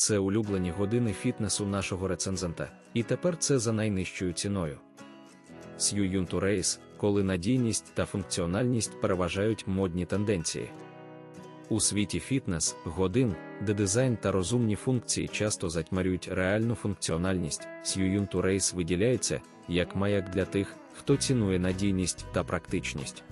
це улюблені години фітнесу нашого рецензента, і тепер це за найнижчою ціною. Сью Race, коли надійність та функціональність переважають модні тенденції. У світі фітнес, годин, де дизайн та розумні функції часто затьмарюють реальну функціональність, Сью Race виділяється як маяк для тих, хто цінує надійність та практичність.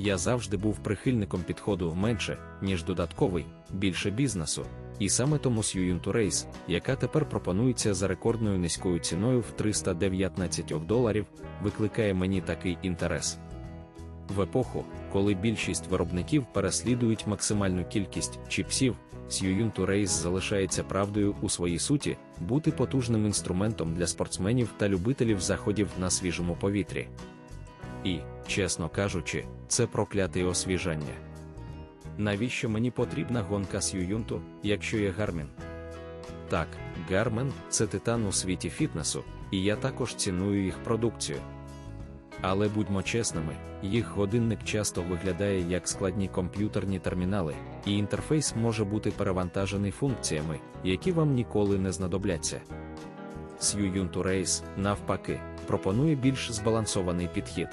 Я завжди був прихильником підходу менше, ніж додатковий, більше бізнесу, і саме тому Sue to яка тепер пропонується за рекордною низькою ціною в 319 доларів, викликає мені такий інтерес. В епоху, коли більшість виробників переслідують максимальну кількість чіпсів, to Race залишається правдою у своїй суті, бути потужним інструментом для спортсменів та любителів заходів на свіжому повітрі. І, чесно кажучи, це прокляте освіжання. Навіщо мені потрібна гонка з Ююнту, якщо є Гармін? Так, Гармен це титан у світі фітнесу, і я також ціную їх продукцію. Але будьмо чесними, їх годинник часто виглядає як складні комп'ютерні термінали, і інтерфейс може бути перевантажений функціями, які вам ніколи не знадобляться. To Race, навпаки, пропонує більш збалансований підхід.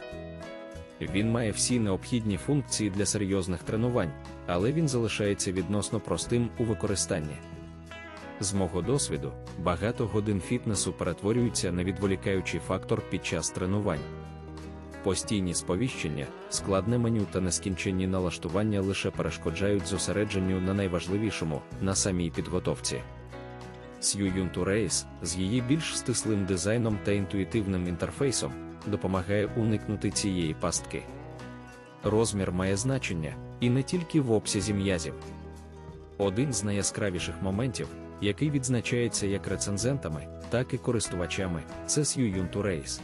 Він має всі необхідні функції для серйозних тренувань, але він залишається відносно простим у використанні. З мого досвіду, багато годин фітнесу перетворюються на відволікаючий фактор під час тренувань. Постійні сповіщення, складне меню та нескінченні налаштування лише перешкоджають зосередженню на найважливішому на самій підготовці. To Race з її більш стислим дизайном та інтуїтивним інтерфейсом допомагає уникнути цієї пастки. Розмір має значення, і не тільки в обсязі м'язів. Один з найяскравіших моментів, який відзначається як рецензентами, так і користувачами, це to Race.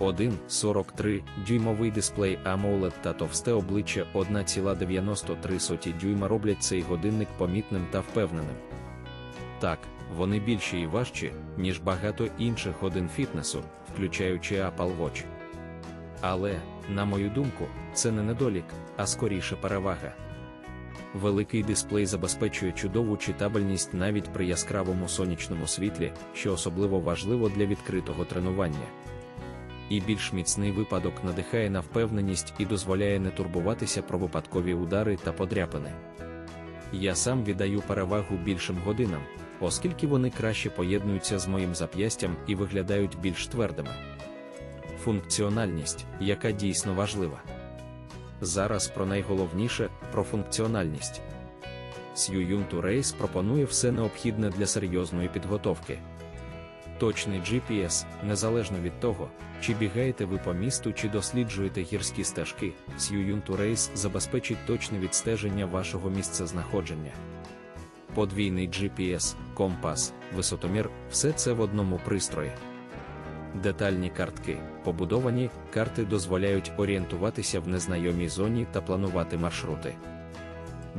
1,43 дюймовий дисплей AMOLED та товсте обличчя 1,93 дюйма роблять цей годинник помітним та впевненим. Так, вони більші і важчі, ніж багато інших годин фітнесу, включаючи Apple Watch. Але, на мою думку, це не недолік, а скоріше перевага. Великий дисплей забезпечує чудову читабельність навіть при яскравому сонячному світлі, що особливо важливо для відкритого тренування. І більш міцний випадок надихає на впевненість і дозволяє не турбуватися про випадкові удари та подряпини. Я сам віддаю перевагу більшим годинам, оскільки вони краще поєднуються з моїм зап'ястям і виглядають більш твердими. Функціональність, яка дійсно важлива. Зараз про найголовніше про функціональність. To Race пропонує все необхідне для серйозної підготовки. Точний GPS, незалежно від того, чи бігаєте ви по місту чи досліджуєте гірські стежки, to Race забезпечить точне відстеження вашого місцезнаходження. Подвійний GPS, компас, висотомір все це в одному пристрої. Детальні картки, побудовані карти дозволяють орієнтуватися в незнайомій зоні та планувати маршрути.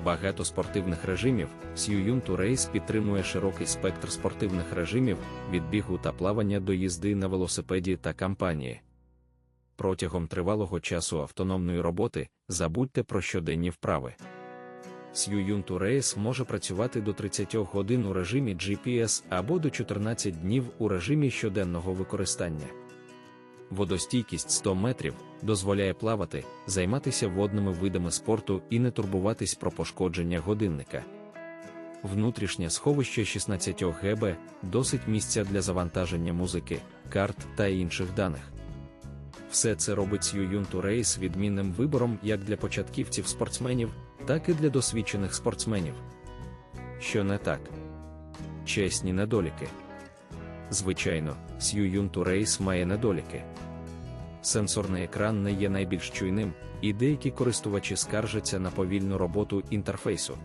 Багато спортивних режимів to Race підтримує широкий спектр спортивних режимів від бігу та плавання до їзди на велосипеді та кампанії. Протягом тривалого часу автономної роботи забудьте про щоденні вправи. To Race може працювати до 30 годин у режимі GPS або до 14 днів у режимі щоденного використання. Водостійкість 100 метрів дозволяє плавати, займатися водними видами спорту і не турбуватись про пошкодження годинника. Внутрішнє сховище 16 ГБ досить місця для завантаження музики, карт та інших даних. Все це робить Sue to відмінним вибором як для початківців спортсменів, так і для досвідчених спортсменів. Що не так? Чесні недоліки. Звичайно, Sue to Race має недоліки. Сенсорний екран не є найбільш чуйним, і деякі користувачі скаржаться на повільну роботу інтерфейсу.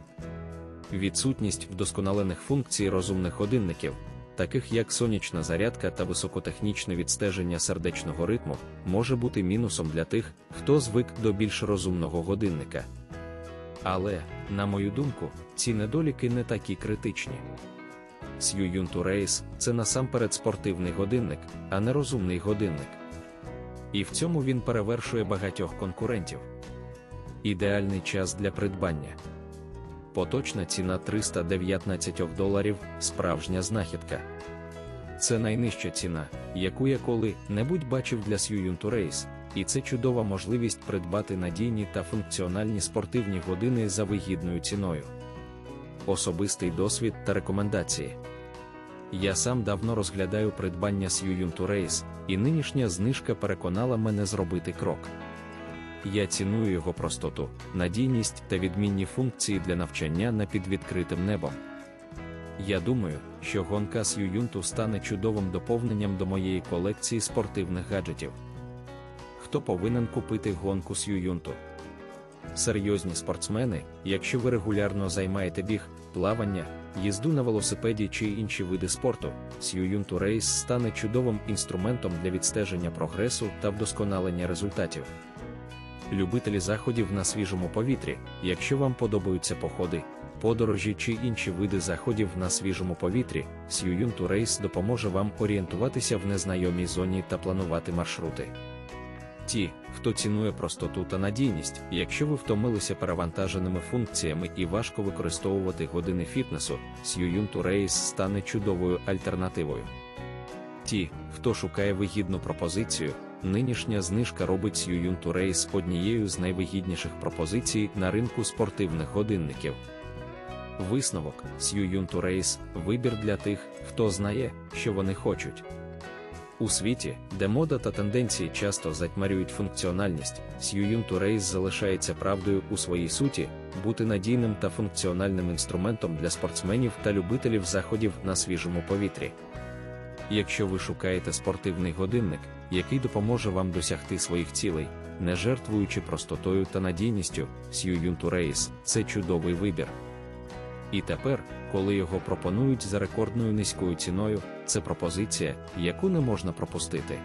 Відсутність вдосконалених функцій розумних годинників, таких як сонячна зарядка та високотехнічне відстеження сердечного ритму, може бути мінусом для тих, хто звик до більш розумного годинника. Але, на мою думку, ці недоліки не такі критичні. To Race – це насамперед спортивний годинник, а не розумний годинник. І в цьому він перевершує багатьох конкурентів. Ідеальний час для придбання. Поточна ціна 319 доларів справжня знахідка. Це найнижча ціна, яку я коли-небудь бачив для Сьююнту Рейс, і це чудова можливість придбати надійні та функціональні спортивні години за вигідною ціною. Особистий досвід та рекомендації. Я сам давно розглядаю придбання Сьююнту Рейс, і нинішня знижка переконала мене зробити крок. Я ціную його простоту, надійність та відмінні функції для навчання на підвідкритим небом. Я думаю, що гонка Сьююнту стане чудовим доповненням до моєї колекції спортивних гаджетів. Хто повинен купити гонку Сьююнту? Серйозні спортсмени, якщо ви регулярно займаєте біг, плавання, їзду на велосипеді чи інші види спорту, Сьююнту Рейс стане чудовим інструментом для відстеження прогресу та вдосконалення результатів. Любителі заходів на свіжому повітрі, якщо вам подобаються походи, подорожі чи інші види заходів на свіжому повітрі, Сьююнту Рейс допоможе вам орієнтуватися в незнайомій зоні та планувати маршрути. Ті, хто цінує простоту та надійність, якщо ви втомилися перевантаженими функціями і важко використовувати години фітнесу, Сьююнту Рейс стане чудовою альтернативою. Ті, хто шукає вигідну пропозицію, нинішня знижка робить Сьююнту Рейс однією з найвигідніших пропозицій на ринку спортивних годинників. Висновок Сьююнту Рейс вибір для тих, хто знає, що вони хочуть. У світі, де мода та тенденції часто затьмарюють функціональність, Сьююнту Рейс залишається правдою у своїй суті, бути надійним та функціональним інструментом для спортсменів та любителів заходів на свіжому повітрі. Якщо ви шукаєте спортивний годинник, який допоможе вам досягти своїх цілей, не жертвуючи простотою та надійністю, Сьююнту Рейс це чудовий вибір. І тепер, коли його пропонують за рекордною низькою ціною, це пропозиція, яку не можна пропустити.